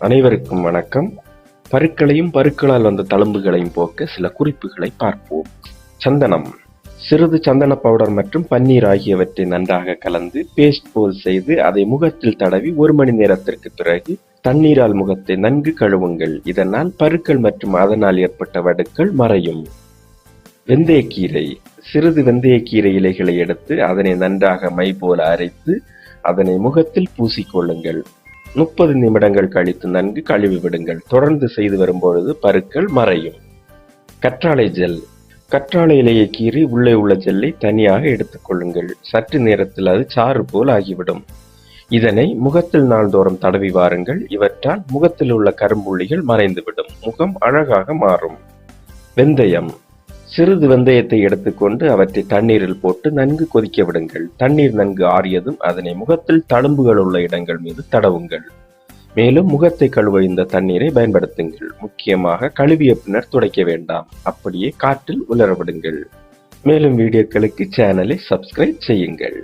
அனைவருக்கும் வணக்கம். பருக்களையும் பருக்களால் வந்த தழும்புகளையும் போக்க சில குறிப்புகளை பார்ப்போம். சந்தனம். சிறிது சந்தன பவுடர் மற்றும் பன்னீர் ஆகியவற்றை நன்றாக கலந்து பேஸ்ட் போல் செய்து அதை முகத்தில் தடவி ஒரு மணி நேரத்திற்கு பிறகு தண்ணீரால் முகத்தை நன்கு கழுவுங்கள். இதனால் பருக்கள் மற்றும் அதனால் ஏற்பட்ட வடுக்கள் மறையும். வெந்தயக்கீரை. சிறிது வெந்தயக்கீரை இலைகளை எடுத்து அதனை நன்றாக மை போல அரைத்து அதனை முகத்தில் பூசிக்கொள்ளுங்கள். முப்பது நிமிடங்கள் கழித்து நன்கு கழுவி விடுங்கள். தொடர்ந்து செய்து வரும்பொழுது பருக்கள் மறையும். கற்றாழை ஜெல். கற்றாழை இலையை கீறி உள்ளே உள்ள ஜெல்லை தனியாக எடுத்துக்கொள்ளுங்கள் சற்று நேரத்தில் அது சாறு போல் ஆகிவிடும். இதனை முகத்தில் நாள்தோறும் தடவி வாருங்கள். இவற்றால் முகத்தில் உள்ள கரும்புள்ளிகள் மறைந்துவிடும். முகம் அழகாக மாறும். வெந்தயம். சிறிது வெந்தயத்தை எடுத்துக்கொண்டு அவற்றை தண்ணீரில் போட்டு நன்கு கொதிக்க விடுங்கள். தண்ணீர் நன்கு ஆறியதும் அதனை முகத்தில் தழும்புகள் உள்ள இடங்கள் மீது தடவுங்கள். மேலும் முகத்தை கழுவ இந்த தண்ணீரை பயன்படுத்துங்கள். முக்கியமாக கழுவிய பின்னர் துடைக்க வேண்டாம். அப்படியே காற்றில் உலரவிடுங்கள் மேலும் வீடியோக்களுக்கு சேனலை சப்ஸ்கிரைப் செய்யுங்கள்.